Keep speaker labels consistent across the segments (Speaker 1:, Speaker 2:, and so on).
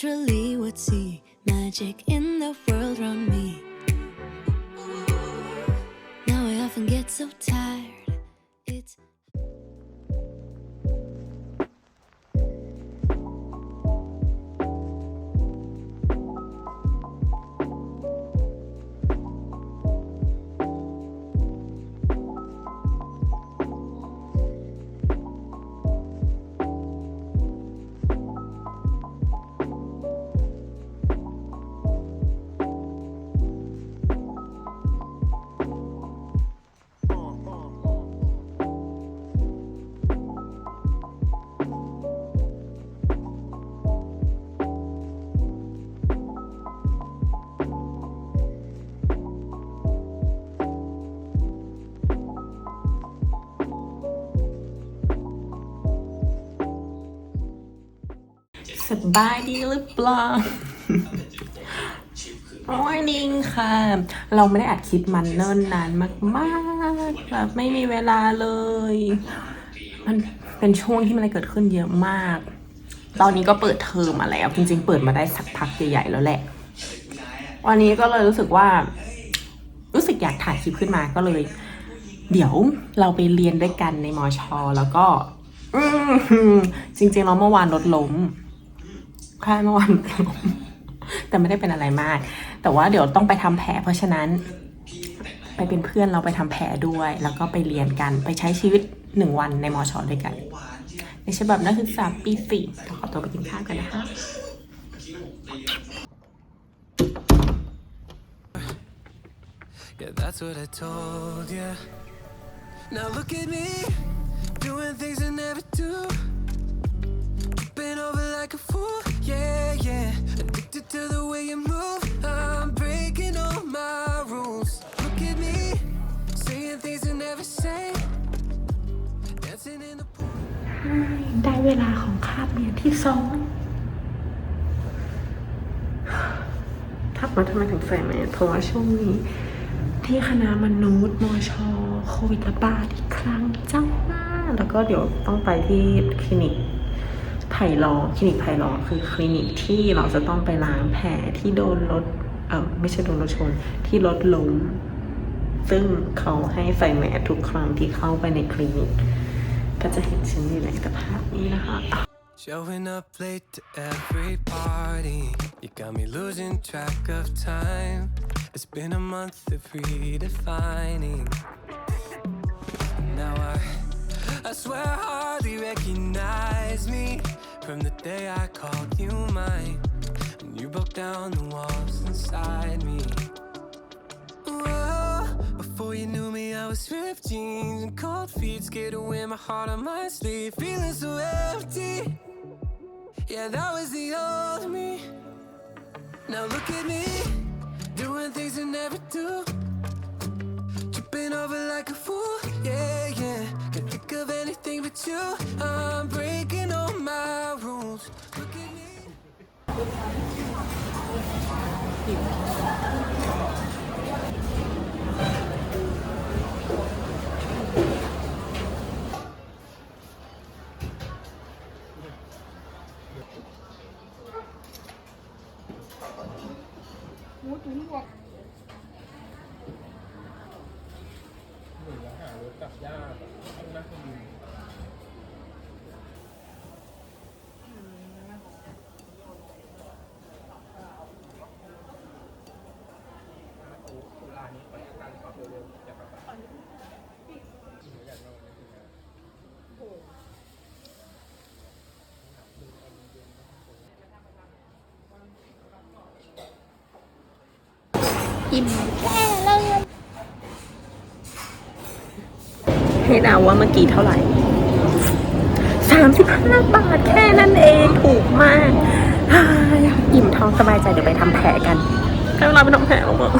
Speaker 1: naturally would see magic in the world around me. Now I often get so tired.
Speaker 2: สบายดีหรือเปล่า Morning ค่ะ เราไม่ได้อัดคลิปมันเนิ่นนานมากๆแบบไม่มีเวลาเลย มันเป็นช่วงที่มันอะไรเกิดขึ้นเยอะมาก ตอนนี้ก็เปิดเทอมมาแล้ว จริงๆ เปิดมาได้สักพักใหญ่ๆแล้วแหละ วันนี้ก็เลยรู้สึกว่า รู้สึกอยากถ่ายคลิปขึ้นมาก็เลย เดี๋ยวเราไปเรียนด้วยกันในมอชอแล้วก็จริงๆเราเมื่อวานรถล้ม แค่เมื่อวานล้มแต่ไม่ได้เป็นอะไรมาก แต่ว่าเดี๋ยวต้องไปทำแผลเพราะฉะนั้น ไปเป็นเพื่อนเราไปทำแผลด้วย แล้วก็ไปเรียนกันไปใช้ชีวิตหนึ่งวันในมอชอด้วยกัน ในฉบับนักศึกษาปีสี่ขอตัวไปกินข้าวกันนะคะ
Speaker 3: Yeah, that's what I told you. Now look at me,
Speaker 2: ทักมาทำไมถึงใส่แมสเพราะว่าช่วงนี้ ที่คณะมนุษย์มอชอโควิดระบาดอีกครั้งจ้าแล้วก็เดี๋ยวต้องไปที่คลินิกไผ่ลอคลินิกไผ่ลอคือคลินิกที่เราจะต้องไปล้างแผลที่โดนรถเออไม่ใช่โดนรถชนที่รถล้มซึ่งเขาให้ใส่แมสทุกครั้งที่เข้าไปในคลินิก ก็จะเห็นฉันอยู่ในสภาพนี้นะคะ
Speaker 3: Showing up late to every party. You got me losing track of time. It's been a month of redefining. Now I, I swear hardly recognize me from the day I called you mine. And you broke down the walls inside me. Before you knew me, I was ripped jeans and cold feet, scared to wear my heart on my sleeve, feeling so empty. Yeah, that was the old me. Now look at me, doing things I never do. Tripping over like a fool, yeah, yeah. Can't think of anything but you. I'm breaking all my rules. Look at me. ับยากต้อบนั่บ้คุณ
Speaker 2: อิ่มแล้ ให้เดาว่าเมื่อกี้เท่าไหร่สามสิบห้าบาทแค่นั้นเองถูกมาก อิ่มท้องสบายใจเดี๋ยวไปทำแผลกันให้เวลาไปทำแผลแล้วมั้ง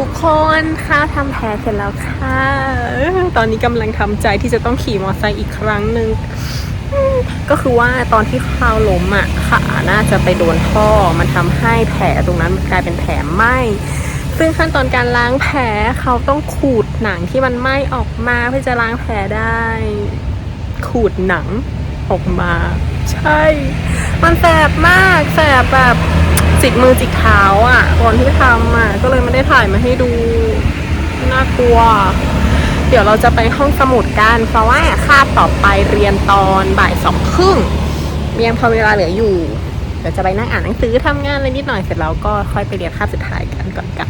Speaker 2: ทุกคนข้าทำแผลเสร็จแล้วค่ะ ตอนนี้กำลังทำใจที่จะต้องขี่มอเตอร์ไซค์อีกครั้งหนึ่งก็คือว่าตอนที่ข้าวล้มอะขาน่าจะไปโดนท่อ มันทำให้แผลตรงนั้นกลายเป็นแผลไหมซึ่งขั้นตอนการล้างแผลเขาต้องขูดหนังที่มันไหม้ออกมาเพื่อจะล้างแผลได้ ขูดหนังออกมา ใช่ มันแสบมากแสบแบบ จิกมือจิกเท้าอะตอนที่ทำอะก็เลยไม่ได้ถ่ายมาให้ดูน่ากลัว เดี๋ยวเราจะไปห้องสมุดกัน เพราะว่าคาบต่อไปเรียนตอนบ่ายสองครึ่งยังพอเวลาเหลืออยู่เดี๋ยวจะไปนั่งอ่านหนังสือทำงานอะไรนิดหน่อยเสร็จแล้วก็ค่อยไปเรียนคาบสุดท้ายกันก่อนกลับ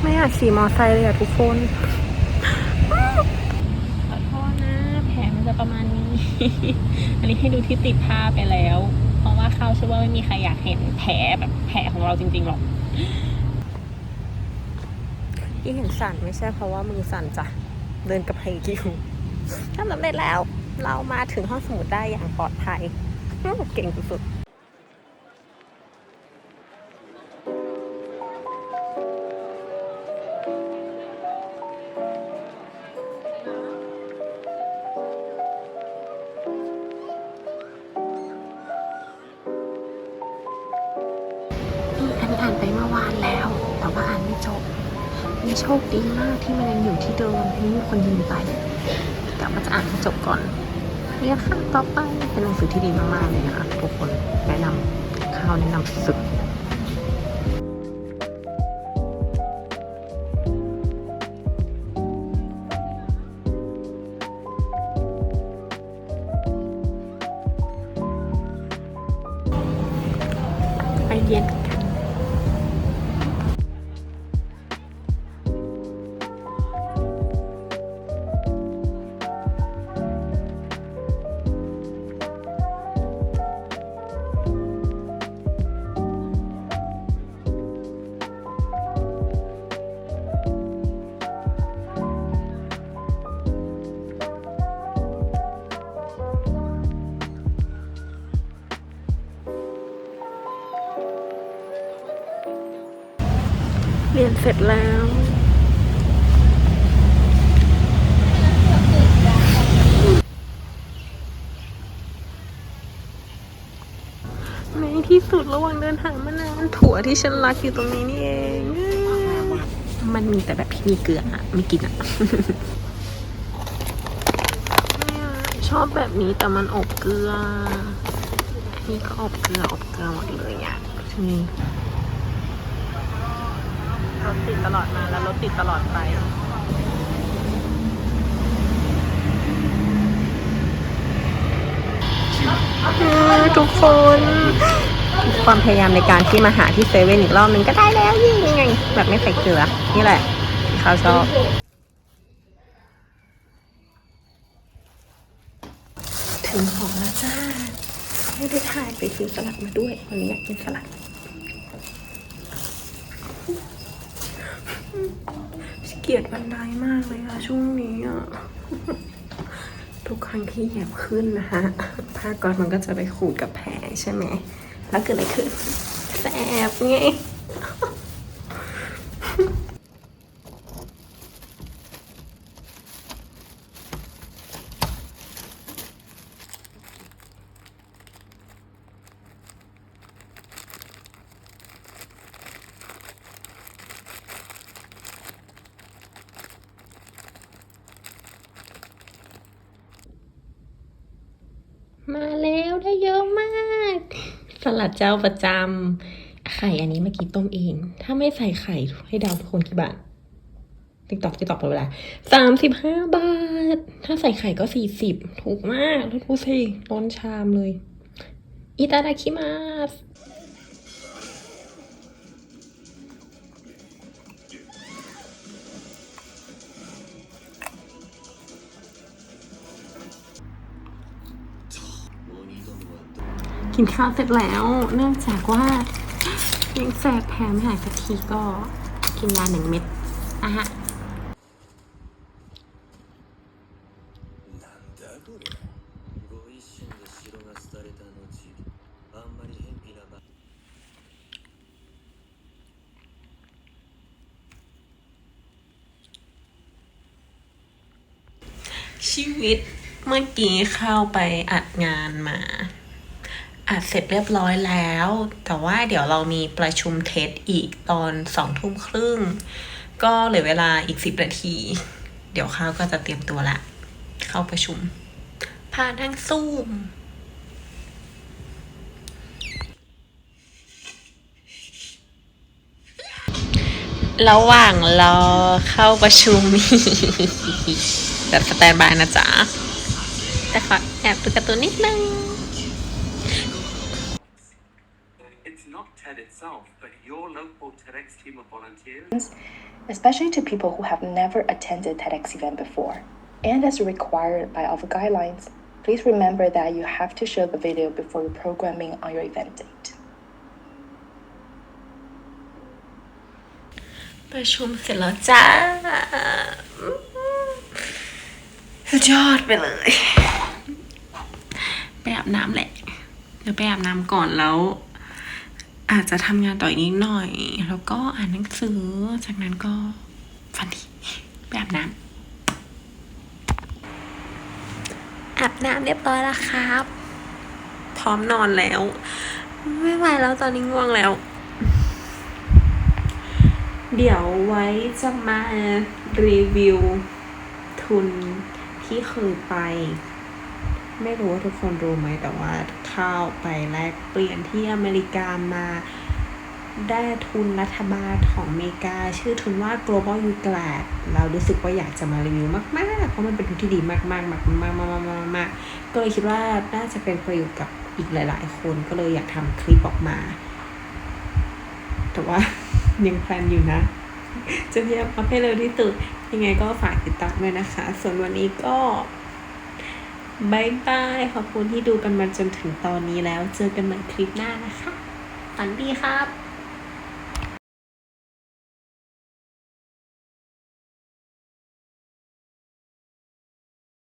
Speaker 2: ไม่อยากขี่มอไซค์เลยอะทุกคนขอโทษนะแผลมันจะประมาณนี้ อันนี้ให้ดูที่ติดผ้าไปแล้ว เพราะว่าเขาเชื่อว่าไม่มีใครอยากเห็นแผลแบบแผลของเราจริงๆหรอกที่เห็นสั่นไม่ใช่เพราะว่ามือสั่นจ้ะ เดินกระเพกอยู่ทำสำเร็จแล้วเรามาถึงห้องสมุดได้อย่างปลอดภัยอื้อเก่งสุดๆ คดีมากที่มันยังอยู่ที่เดิมไม่มีคนยืมไปกะว่าจะอ่านให้จบก่อนเรียค่ะต่อไปเป็นหนังสือที่ดีมากๆเลยนะคะทุกคนแนะนำข้าวแนะนำสุดไปเรียน รียนเสร็จแล้วในที่สุดระหว่างเดินทางมานานถั่วที่ฉันรักอยู่ตรงนี้นี่เอง มันมีแต่แบบที่มีเกลืออะไม่กินอะเนี่ยชอบแบบนี้แต่มันอบเกลือ นี่ก็อบเกลืออบเกลือหมดเลยอะนี่ รถติดตลอดมาแล้วรถติดตลอดไปทุกคนความพยายามในการที่มาหาที่เซเว่นอีกรอบนึงก็ได้แล้วยี่ยังไง แบบไม่ใส่เกลือ นี่แหละเขาชอบถึงของแล้วจ้าไม่ได้ถ่ายไปซื้อสลัดมาด้วย วันนี้อยากกินสลัด เกลียดบันไดมากเลยอะช่วงนี้อะทุกครั้งที่เหยียบขึ้นนะฮะผ้าก๊อซมันก็จะไปขูดกับแผลใช่ไหมแล้วเกิดอะไรขึ้นแสบไง มาแล้วได้เยอะมาก ส ลัดเจ้าประจำไข่อันนี้เมื่อกี้ต้มเอง ถ้าไม่ใส่ไข่ให้เดาวทุกคนกี่บาทติ๊กตอกติ๊กตอกไปเวลาสามสิบห้าบาท ถ้าใส่ไข่ก็สี่สิบถูกมากแล้วดูสิร้อนชามเลยอิตาดาคิมาส กินข้าวเสร็จแล้ว เนื่องจากว่ายังแสบแผลไม่หายสักทีก็กินยาหนึ่งเม็ดอะฮะชีวิตเมื่อกี้เข้าไปอัดงานมา อัดเสร็จเรียบร้อยแล้ว แต่ว่าเดี๋ยวเรามีประชุมเทสอีกตอนสองทุ่มครึ่ง ก็เหลือเวลาอีกสิบนาที เดี๋ยวข้าวก็จะเตรียมตัวละ เข้าประชุม ผ่านทางซูมระหว่างรอเข้าประชุมแบบสแตนบายนะจ๊ะ แต่ขอแอบดูการ์ตูนนิดนึง
Speaker 4: TED itself, but your local TEDx team of volunteers
Speaker 5: especially to people who have never attended TEDx event before. And as required by our guidelines, please remember that you have to show the video before programming on your event date.
Speaker 2: ประชุมเสร็จแล้วจ้าสุดยอดไปเลย ไปอาบน้ำแหละ เดี๋ยวไปอาบน้ำก่อนแล้ว อาจจะทำงานต่ออีกนิดหน่อย แล้วก็อ่านหนังสือ จากนั้นก็ฝันดีไปอาบน้ำอาบน้ำเรียบร้อยแล้วครับ พร้อมนอนแล้ว ไม่ไหวแล้วตอนนี้ง่วงแล้ว เดี๋ยวไว้จะมารีวิวทุนที่เคยไป ไม่รู้ว่าทุกคนรู้ไหมแต่ว่าเข้าไปแลกเปลี่ยนที่อเมริกามาได้ทุนรัฐบาลของอเมริกา ชื่อทุนว่า global u g l a d เรารู้สึกว่าอยากจะมารีวิวมาก ๆ เพราะมันเป็นทุนที่ดีมากๆมากๆมากๆมากๆมากๆก็เลยคิดว่าน่าจะเป็นประโยชน์กับอีกหลาย ๆ คนก็เลยอยากทำคลิปออกมา แต่ว่ายังแพลนอยู่นะ จะพยายามอัพให้เร็วที่สุดยังไงก็ฝากติดตามด้วยนะคะ ส่วนวันนี้ก็ บายบาย ขอบคุณที่ดูกันมาจนถึงตอนนี้แล้ว เจอกันใหม่คลิปหน้านะคะ ฝันดีครับ